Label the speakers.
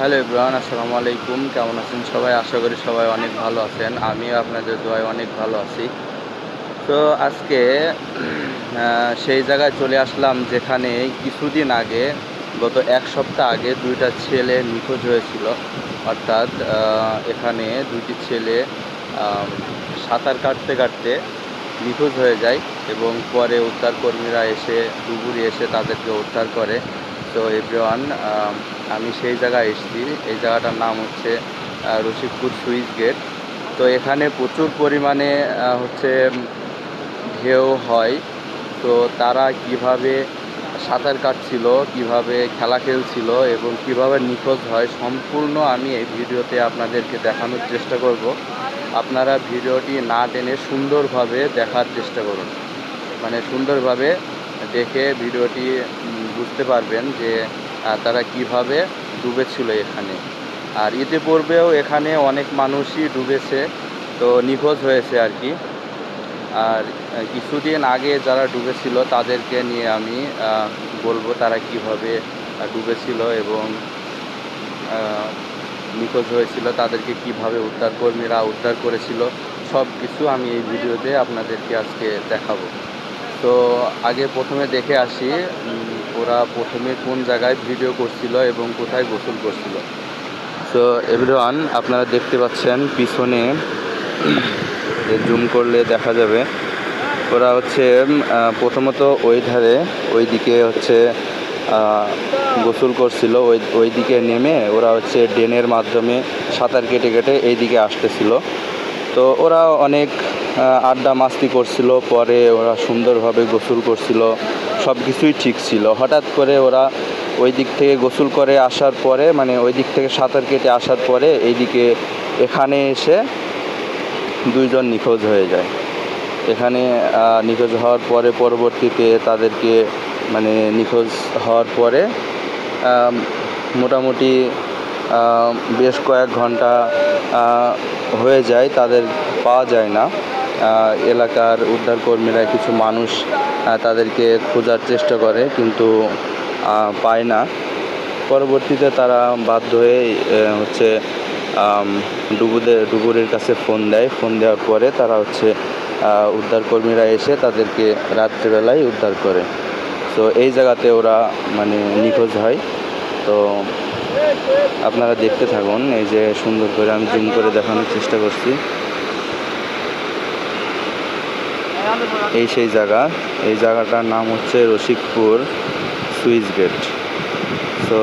Speaker 1: Hello ইব্রাহান আসসালামু আলাইকুম। কেমন আছেন সবাই? আশা করি সবাই অনেক ভালো আছেন। আমিও আপনাদের দোয়ায় অনেক ভালো আছি। তো আজকে সেই জায়গায় চলে আসলাম যেখানে কিছুদিন আগে, গত এক সপ্তাহ আগে দুইটা ছেলে নিখোঁজ হয়েছিল। অর্থাৎ এখানে দুইটি ছেলে সাঁতার কাটতে কাটতে নিখোঁজ হয়ে যায় এবং পরে উদ্ধারকর্মীরা এসে, ডুবুরি এসে তাদেরকে উদ্ধার করে। তো এভরিওয়ান আমি সেই জায়গায় এসেছি। এই জায়গাটার নাম হচ্ছে রশিদপুর সুইচ গেট। তো এখানে প্রচুর পরিমাণে হচ্ছে, ঢেউ হয়। তো তারা কীভাবে সাঁতার কাটছিল, কীভাবে খেলা খেলছিল এবং কীভাবে নিখোঁজ হয়, সম্পূর্ণ আমি এই ভিডিওতে আপনাদেরকে দেখানোর চেষ্টা করব। আপনারা ভিডিওটি না টেনে সুন্দরভাবে দেখার চেষ্টা করুন। মানে সুন্দরভাবে দেখে ভিডিওটি বুঝতে পারবেন যে তারা কীভাবে ডুবেছিল এখানে। আর ইতিপূর্বেও এখানে অনেক মানুষই ডুবেছে, তো নিখোঁজ হয়েছে আর কি। আর কিছুদিন আগে যারা ডুবেছিল তাদেরকে নিয়ে আমি বলব তারা কীভাবে ডুবেছিল এবং নিখোঁজ হয়েছিল, তাদেরকে কীভাবে উদ্ধারকর্মীরা উদ্ধার করেছিল, সব কিছু আমি এই ভিডিওতে আপনাদেরকে আজকে দেখাবো। তো আগে প্রথমে দেখে আসি ওরা প্রথমে কোন জায়গায় ভিডিও করছিল এবং কোথায় গোসল করছিল। তো এভরিওয়ান আপনারা দেখতে পাচ্ছেন পিছনে জুম করলে দেখা যাবে। ওরা হচ্ছে প্রথমত ওই ধারে, ওই দিকে হচ্ছে গোসল করছিল। ওই ওই দিকে নেমে ওরা হচ্ছে ড্রেনের মাধ্যমে সাঁতার কেটে কেটে এই দিকে আসতেছিল। তো ওরা অনেক আড্ডা মাস্তি করছিল, পরে ওরা সুন্দরভাবে গোসল করছিল সব কিছুই ঠিক ছিল। হঠাৎ করে ওরা ওই দিক থেকে গোসল করে আসার পরে মানে ওই দিক থেকে সাঁতার কেটে আসার পরে, এইদিকে এখানে এসে দুইজন নিখোঁজ হয়ে যায়। এখানে নিখোঁজ হওয়ার পরে পরবর্তীতে তাদেরকে মানে নিখোঁজ হওয়ার পরে মোটামুটি বেশ কয়েক ঘণ্টা হয়ে যায়, তাদের পাওয়া যায় না। এলাকার উদ্ধারকর্মীরা কিছু মানুষ তাদেরকে খোঁজার চেষ্টা করে কিন্তু পায় না। পরবর্তীতে তারা বাধ্য হয়ে হচ্ছে ডুবুদের ডুবুরির কাছে ফোন দেয়। ফোন দেওয়ার পরে তারা হচ্ছে উদ্ধারকর্মীরা এসে তাদেরকে রাত্রেবেলায় উদ্ধার করে। তো এই জায়গাতে ওরা মানে নিখোঁজ হয়। তো আপনারা দেখতে থাকুন, এই যে সুন্দর করে আমি জুম করে দেখানোর চেষ্টা করছি। এই সেই জায়গা। এই জায়গাটার নাম হচ্ছে রসিকপুর সুইচ গেট। তো